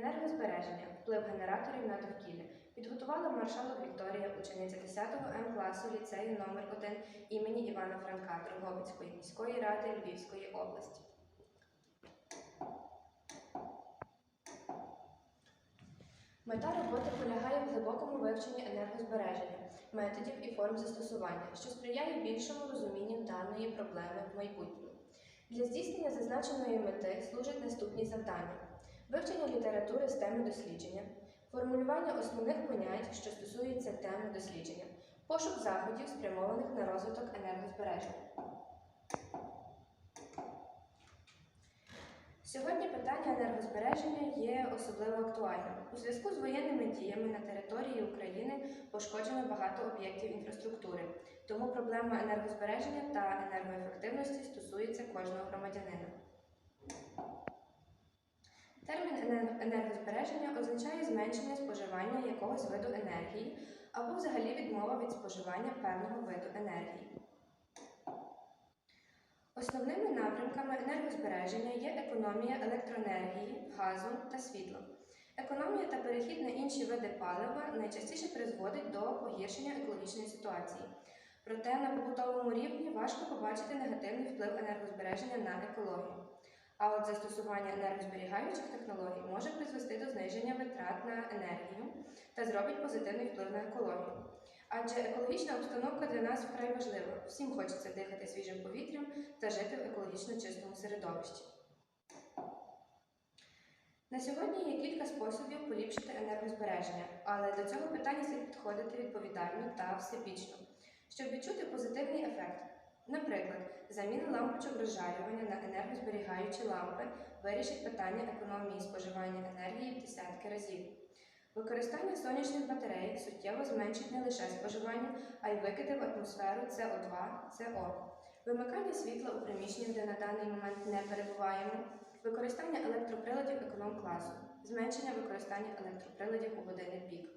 Енергозбереження, вплив генераторів на довкілля. Підготувала маршалок Вікторія, учениця 10 М класу ліцею номер 1 імені Івана Франка Дрогобицької міської ради Львівської області. Мета роботи полягає в глибокому вивченні енергозбереження, методів і форм застосування, що сприяє більшому розумінню даної проблеми в майбутньому. Для здійснення зазначеної мети служать наступні завдання: вивчення літератури з теми дослідження, формулювання основних понять, що стосуються теми дослідження, пошук заходів, спрямованих на розвиток енергозбереження. Сьогодні питання енергозбереження є особливо актуальним. У зв'язку з воєнними діями на території України пошкоджено багато об'єктів інфраструктури, тому проблема енергозбереження та енергоефективності стосується кожного громадянина. Термін енергозбереження означає зменшення споживання якогось виду енергії або взагалі відмова від споживання певного виду енергії. Основними напрямками енергозбереження є економія електроенергії, газу та світла. Економія та перехід на інші види палива найчастіше призводить до погіршення екологічної ситуації. Проте на побутовому рівні важко побачити негативний вплив енергозбереження на екологію. А от застосування енергозберігаючих технологій може призвести до зниження витрат на енергію та зробить позитивний вплив на екологію. Адже екологічна обстановка для нас вкрай важлива. Всім хочеться дихати свіжим повітрям та жити в екологічно чистому середовищі. На сьогодні є кілька способів поліпшити енергозбереження, але до цього питання слід підходити відповідально та всебічно, щоб відчути позитивний ефект. Наприклад, заміна лампочок розжарювання на енергозберігаючі лампи вирішить питання економії споживання енергії в десятки разів. Використання сонячних батарей суттєво зменшить не лише споживання, а й викиди в атмосферу СО2, СО. Вимикання світла у приміщенні, де на даний момент не перебуваємо, використання електроприладів економ-класу, зменшення використання електроприладів у години пік.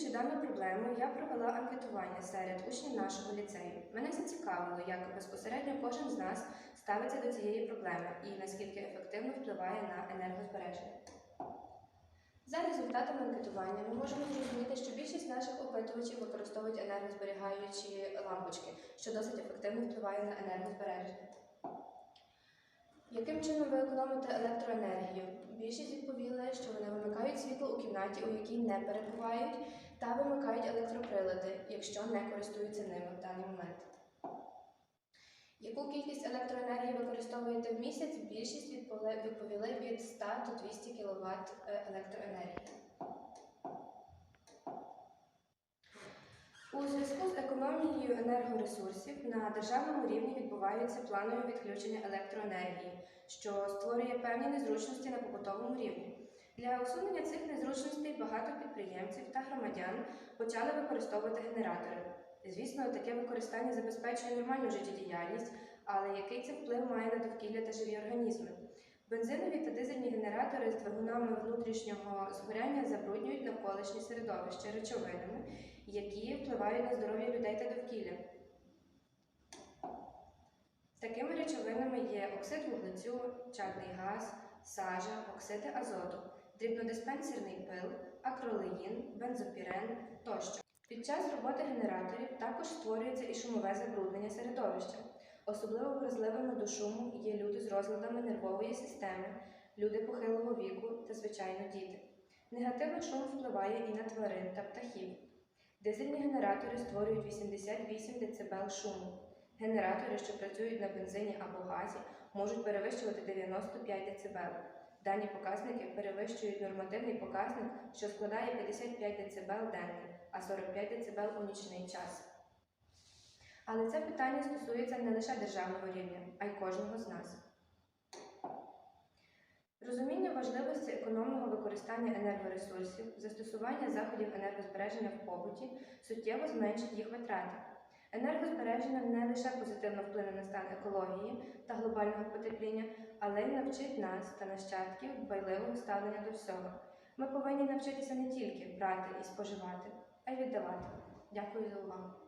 Досліджуючи дану проблему, я провела анкетування серед учнів нашого ліцею. Мене зацікавило, як безпосередньо кожен з нас ставиться до цієї проблеми і наскільки ефективно впливає на енергозбереження. За результатами анкетування ми можемо зрозуміти, що більшість наших опитувачів використовують енергозберігаючі лампочки, що досить ефективно впливає на енергозбереження. Яким чином ви економите електроенергію? Більшість відповіли, що вони вимикають світло у кімнаті, у якій не перебувають, та вимикають електроприлади, якщо не користуються ними в даний момент. Яку кількість електроенергії використовуєте в місяць? Більшість відповіли від 100 до 200 кВт електроенергії. У зв'язку з економією енергоресурсів на державному рівні відбуваються планові відключення електроенергії, що створює певні незручності на побутовому рівні. Для усунення цих незручностей багато підприємців та громадян почали використовувати генератори. Звісно, таке використання забезпечує нормальну життєдіяльність, але який це вплив має на довкілля та живі організми? Бензинові та дизельні генератори з двигунами внутрішнього згоряння забруднюють навколишнє середовище речовинами, які впливають на здоров'я людей та довкілля. Такими речовинами є оксид вуглецю, чадний газ, сажа, оксиди азоту, дрібнодиспенсерний пил, акролеїн, бензопірен тощо. Під час роботи генераторів також створюється і шумове забруднення середовища. Особливо вразливими до шуму є люди з розладами нервової системи, люди похилого віку та, звичайно, діти. Негативно шум впливає і на тварин та птахів. Дизельні генератори створюють 88 дБ шуму. Генератори, що працюють на бензині або газі, можуть перевищувати 95 дБ. Дані показники перевищують нормативний показник, що складає 55 дБ денний, а 45 дБ у нічний час. Але це питання стосується не лише державного рівня, а й кожного з нас. Розуміння важливості економного використання енергоресурсів, застосування заходів енергозбереження в побуті суттєво зменшить їх витрати. Енергозбереження не лише позитивно вплине на стан екології та глобального потепління, але й навчить нас та нащадків дбайливого ставлення до всього. Ми повинні навчитися не тільки брати і споживати, а й віддавати. Дякую за увагу.